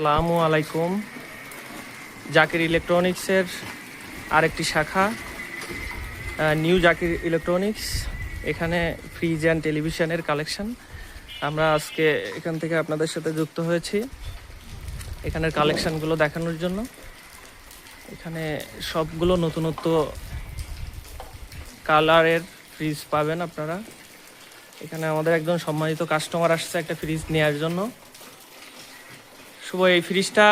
আসসালামু আলাইকুম। জাকির ইলেকট্রনিক্সের আরেকটি শাখা নিউ জাকির ইলেকট্রনিক্স, এখানে ফ্রিজ অ্যান্ড টেলিভিশনের কালেকশন। আমরা আজকে এখান থেকে আপনাদের সাথে যুক্ত হয়েছি এখানের কালেকশানগুলো দেখানোর জন্য। এখানে সবগুলো নতুনত্ব কালারের ফ্রিজ পাবেন আপনারা। এখানে আমাদের একজন সম্মানিত কাস্টমার আসছে একটা ফ্রিজ নেওয়ার জন্য। শুভ এই ফ্রিজটা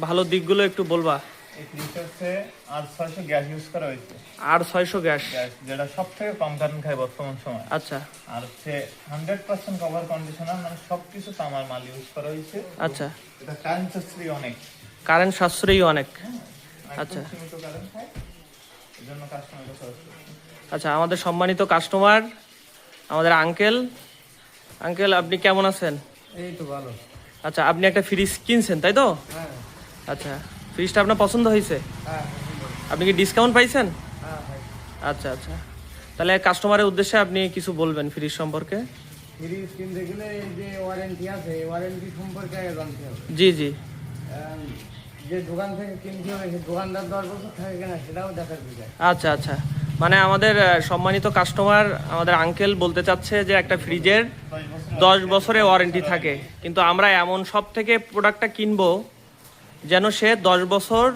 ভালো দিকগুলো একটু বলবা। এই ফ্রিজটা হচ্ছে আর ছয়শো গ্যাস ইউজ করা হয়েছে। আর ছয়শো গ্যাস। গ্যাস যেটা সব থেকে কম কারেন্ট খায় বর্তমান সময়। আচ্ছা। আর হচ্ছে হান্ড্রেড পার্সেন্ট কভার কন্ডিশনার মানে সবকিছু তামার মাল ইউজ করা হয়েছে। আচ্ছা। এটা কারেন্ট সাশ্রয়ী অনেক। কারেন্ট সাশ্রয়ী অনেক। আচ্ছা। কাছে আসছে। আচ্ছা আমাদের সম্মানিত কাস্টমার আমাদের আঙ্কেল আঙ্কেল আপনি কেমন আছেন? এই তো ভালো। আচ্ছা আপনি একটা ফ্রিজ কিনছেন তাই তো? হ্যাঁ। আচ্ছা ফ্রিজটা আপনার পছন্দ হয়েছে? হ্যাঁ আপনি কি ডিসকাউন্ট পাইছেন? হ্যাঁ আচ্ছা আচ্ছা। তাহলে কাস্টমারের উদ্দেশ্যে আপনি কিছু বলবেন ফ্রিজ সম্পর্কে? ফ্রিজ কিনতে গেলে এই যে ওয়ারেন্টি আছে ওয়ারেন্টি সম্পর্কে আগে জানতে হবে। জি জি। যে দোকান থেকে কিনতে হবে সেই দোকানদার দশ বছর থাকে কিনা সেটাও দেখার বিষয়। আচ্ছা আচ্ছা। মানে আমাদের সম্মানিত কাস্টমার আমাদের আঙ্কেল বলতে চাচ্ছে যে একটা ফ্রিজের দশ বছরে ওয়ারেন্টি থাকে। কিন্তু আমরা এমন সব থেকে প্রোডাক্টটা কিনবো যেন সে দশ বছর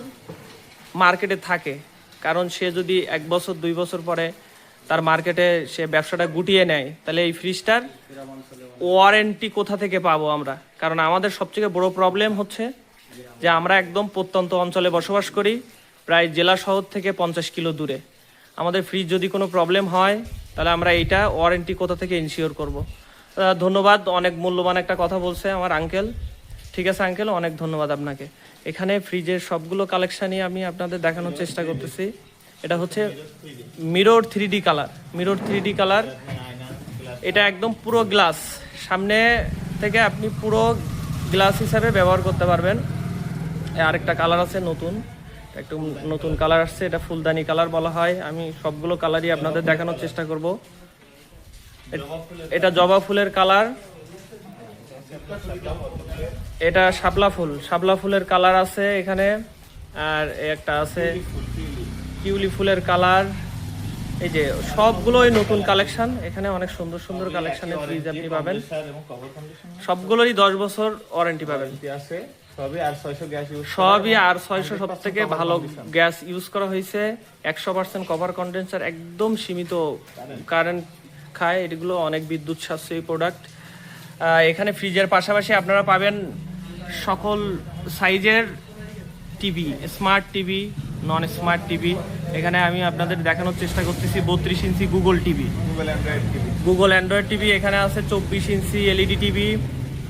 মার্কেটে থাকে। কারণ সে যদি এক বছর, দুই বছর পরে তার মার্কেটে সে ব্যবসাটা গুটিয়ে নেয়, তাহলে এই ফ্রিজটার ওয়ারেন্টি কোথা থেকে পাবো আমরা? কারণ আমাদের সবথেকে বড় প্রবলেম হচ্ছে যে আমরা একদম প্রত্যন্ত অঞ্চলে বসবাস করি, প্রায় জেলা শহর থেকে পঞ্চাশ কিলো দূরে। আমাদের ফ্রিজ যদি কোনো প্রবলেম হয়, তাহলে আমরা এইটা ওয়ারেন্টি কোথা থেকে ইনশিওর করব? ধন্যবাদ। অনেক মূল্যবান একটা কথা বলছে আমার আঙ্কেল ঠিক আছে আঙ্কেল অনেক ধন্যবাদ আপনাকে। এখানে ফ্রিজের সবগুলো কালেকশানই আমি আপনাদের দেখানোর চেষ্টা করতেছি। এটা হচ্ছে mirror three D colour mirror three D colour এটা একদম পুরো গ্লাস সামনে থেকে আপনি পুরো গ্লাস হিসাবে ব্যবহার করতে পারবেন। আরেকটা কালার আছে নতুন। একটু নতুন কালার আসছে, এটা ফুলদানি কালার বলা হয়। আমি সবগুলো কালারই আপনাদের দেখানোর চেষ্টা করব। এটা জবা ফুলের কালার। এটা শাপলা ফুল। শাপলা ফুলের কালার আছে এখানে। আর একটা আছে কিউলি ফুলের কালার। এই যে সবগুলোই নতুন কালেকশন। এখানে অনেক সুন্দর সুন্দর কালেকশনের ফ্রিজ আপনি পাবেন। সবগুলোরই দশ বছর ওয়ারেন্টি পাবেন। সবই আর ছয়শো সব থেকে ভালো গ্যাস ইউজ করা হয়েছে। একশো পার্সেন্ট কভার কন্ডেন্সার একদম সীমিত কারেন্ট খায় এগুলো অনেক বিদ্যুৎ সাশ্রয়ী প্রোডাক্ট এখানে ফ্রিজের পাশাপাশি আপনারা পাবেন সকল সাইজের TV smart TV non smart TV এখানে আমি আপনাদের দেখানোর চেষ্টা করতেছি বত্রিশ inch Google TV Google Android TV Google Android TV এখানে আছে চব্বিশ ইঞ্চি এলইডি টিভি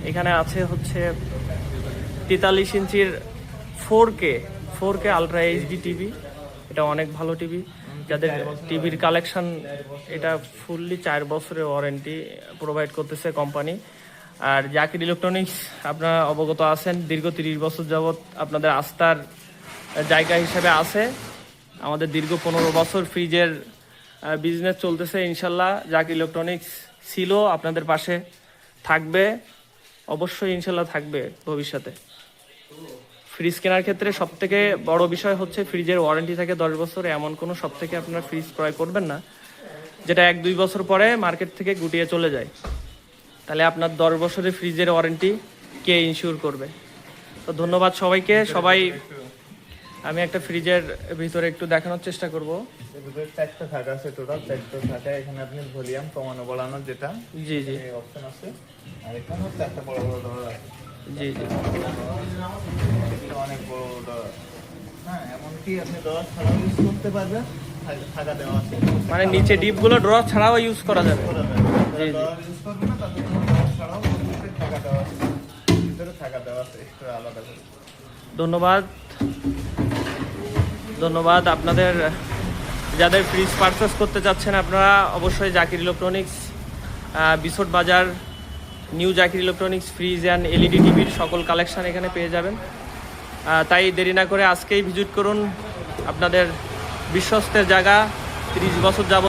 এখানে আছে হচ্ছে তেতাল্লিশ ইঞ্চির four K four K ultra HD TV এটা অনেক ভালো টিভি যাদের টিভির কালেকশন এটা ফুললি চার বছরের ওয়ারেন্টি প্রোভাইড করতেছে কোম্পানি আর জাকির ইলেকট্রনিক্স আপনারা অবগত আছেন দীর্ঘ তিরিশ বছর যাবৎ আপনাদের আস্থার জায়গা হিসেবে আছে। আমাদের দীর্ঘ পনেরো বছর ফ্রিজের বিজনেস চলতেছে ইনশাল্লাহ। জাক ইলেকট্রনিক্স ছিল আপনাদের পাশে থাকবে অবশ্যই ইনশাল্লাহ থাকবে ভবিষ্যতে। ফ্রিজ কেনার ক্ষেত্রে সব থেকে বড় বিষয় হচ্ছে ফ্রিজের ওয়ারেন্টি থাকে দশ বছর। এমন কোনো সব থেকে আপনারা ফ্রিজ ক্রয় করবেন না যেটা এক দুই বছর পরে মার্কেট থেকে গুটিয়ে চলে যায়। তাহলে আপনার দশ বছরের ফ্রিজের ওয়ারেন্টি কে ইনশিওর করবে? তো ধন্যবাদ সবাইকে। সবাই আমি একটা ফ্রিজের ভিতরে একটু দেখানোর চেষ্টা করব। এর ভিতরে চারটা থাকা আছে টোটাল চারটা থাকা এখানে আপনি ভলিউম কমানো যেটা। জি জি। অপশন আছে। আর বড় বড় আছে। জি জি। অনেক বড় হ্যাঁ এমনকি আপনি ডলার ছাড়াও ইউজ করতে পারবেন। থাকা- থাকা দেওয়া আছে। মানে নিচে ডিপগুলো ড্র ছাড়াও ইউজ করা যাবে। করা যাবে। যারা ডলার ইউজ করবে না তাদের ছাড়াও থাকা দেওয়া আছে। ভিতরে থাকা দেওয়া আছে এক্সট্রা আলাদা করে। ধন্যবাদ। ধন্যবাদ আপনাদের যাদের ফ্রিজ পারচেস করতে চাচ্ছেন আপনারা অবশ্যই জাকির ইলেকট্রনিক্স বিশট বাজার new Zakir electronics fridge and LED টিভির সকল কালেকশান এখানে পেয়ে যাবেন। তাই দেরি না করে আজকেই ভিজিট করুন। আপনাদের বিশ্বস্তের জায়গা, তিরিশ বছর যাব